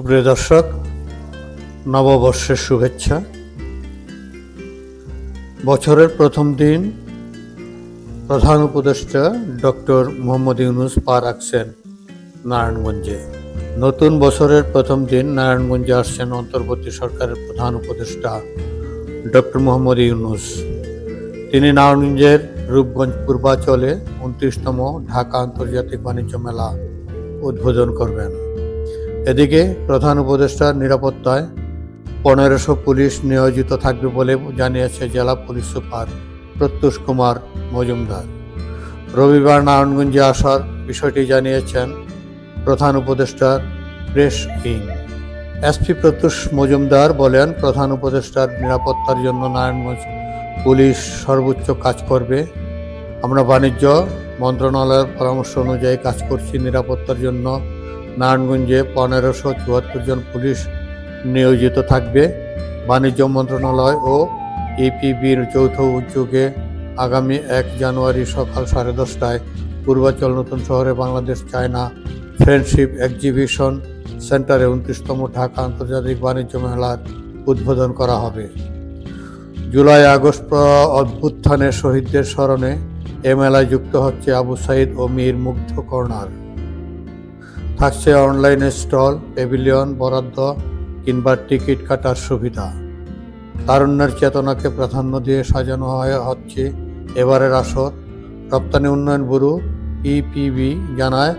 সুপ্রিয় দর্শক, নববর্ষের শুভেচ্ছা। বছরের প্রথম দিন প্রধান উপদেষ্টা ডক্টর মোহাম্মদ ইউনুস পা রাখছেন নারায়ণগঞ্জে। নতুন বছরের প্রথম দিন নারায়ণগঞ্জে আসছেন অন্তর্বর্তী সরকারের প্রধান উপদেষ্টা ডক্টর মোহাম্মদ ইউনুস। তিনি নারায়ণগঞ্জের রূপগঞ্জ পূর্বাচলে উনত্রিশতম ঢাকা আন্তর্জাতিক বাণিজ্য মেলা উদ্বোধন করবেন। এদিকে প্রধান উপদেষ্টার নিরাপত্তায় পনেরোশো পুলিশ নিয়োজিত থাকবে বলে জানিয়েছে জেলা পুলিশ সুপার প্রত্যুষ কুমার মজুমদার। রবিবার নারায়ণগঞ্জে আসার বিষয়টি জানিয়েছেন প্রধান উপদেষ্টার press wing SP Pratyush Majumdar বলেন, প্রধান উপদেষ্টার নিরাপত্তার জন্য নারায়ণগঞ্জ পুলিশ সর্বোচ্চ কাজ করবে। আমরা বাণিজ্য মন্ত্রণালয়ের পরামর্শ অনুযায়ী কাজ করছি নিরাপত্তার জন্য। নারায়ণগঞ্জে পনেরোশো চুয়াত্তর জন পুলিশ নিয়োজিত থাকবে। বাণিজ্য মন্ত্রণালয় ও ইপিবির যৌথ উদ্যোগে আগামী এক জানুয়ারি সকাল সাড়ে দশটায় পূর্বাচল নতুন শহরে বাংলাদেশ, চায়না ফ্রেন্ডশিপ এক্সিবিশন সেন্টারে উনত্রিশতম ঢাকা আন্তর্জাতিক বাণিজ্য মেলার উদ্বোধন করা হবে। জুলাই আগস্ট অভ্যুত্থানের শহীদদের স্মরণে এ মেলায় যুক্ত হচ্ছে আবু সাইদ ও মীর মুগ্ধ কর্নার। থাকছে অনলাইন স্টল প্যাভিলিয়ন বরাদ্দ কিংবা টিকিট কাটার সুবিধা। তারুণ্যের চেতনাকে প্রাধান্য দিয়ে সাজানো হয় হচ্ছে এবারের আসর। রপ্তানি উন্নয়ন ব্যুরো ইপিবি জানায়,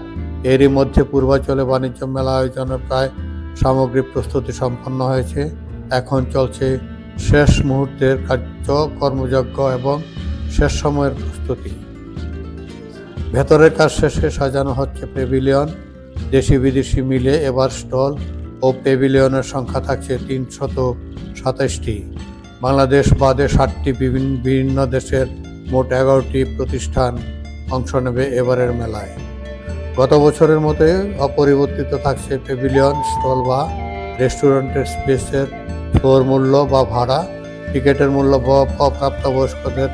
এরই মধ্যে পূর্বাচলে বাণিজ্য মেলা আয়োজনের প্রায় সামগ্রিক প্রস্তুতি সম্পন্ন হয়েছে। এখন চলছে শেষ মুহূর্তের কার্য, কর্মযজ্ঞ এবং শেষ সময়ের প্রস্তুতি। ভেতরের কাজ শেষে সাজানো হচ্ছে প্যাভিলিয়ন দেশি বিদেশি মিলে এবার স্টল ও প্যাভিলিয়নের সংখ্যা থাকছে তিনশত সাতাশটি। বাংলাদেশ বাদে ষাটটি বিভিন্ন বিভিন্ন দেশের মোট এগারোটি প্রতিষ্ঠান অংশ নেবে এবারের মেলায়। গত বছরের মতো অপরিবর্তিত থাকছে প্যাভিলিয়ন স্টল বা রেস্টুরেন্টের স্পেসের ফ্লোর মূল্য বা ভাড়া। টিকিটের মূল্য প্রাপ্তবয়স্কদের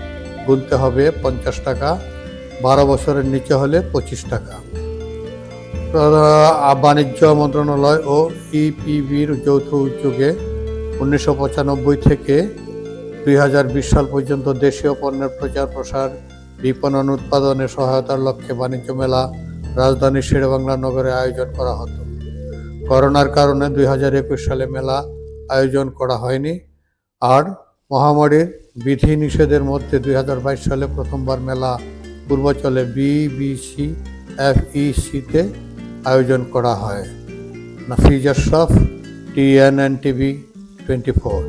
গুনতে হবে পঞ্চাশ টাকা, বারো বছরের নিচে হলে পঁচিশ টাকা। বাণিজ্য মন্ত্রণালয় ও ইপিবির যৌথ উদ্যোগে উনিশশো পঁচানব্বই থেকে দুই হাজার বিশ সাল পর্যন্ত দেশীয় পণ্যের প্রচার প্রসার, বিপণন উৎপাদনে সহায়তার লক্ষ্যে বাণিজ্য মেলা রাজধানীর শেরেবাংলা নগরে আয়োজন করা হতো। করোনার কারণে দুই হাজার একুশ সালে মেলা আয়োজন করা হয়নি। আর মহামারীর বিধি নিষেধের মধ্যে দুই হাজার বাইশ সালে প্রথমবার মেলা পূর্বাচলে বিবিসি এফইসিতে আয়োজন করা হয়। Nafiz Ashraf TNN TV twenty four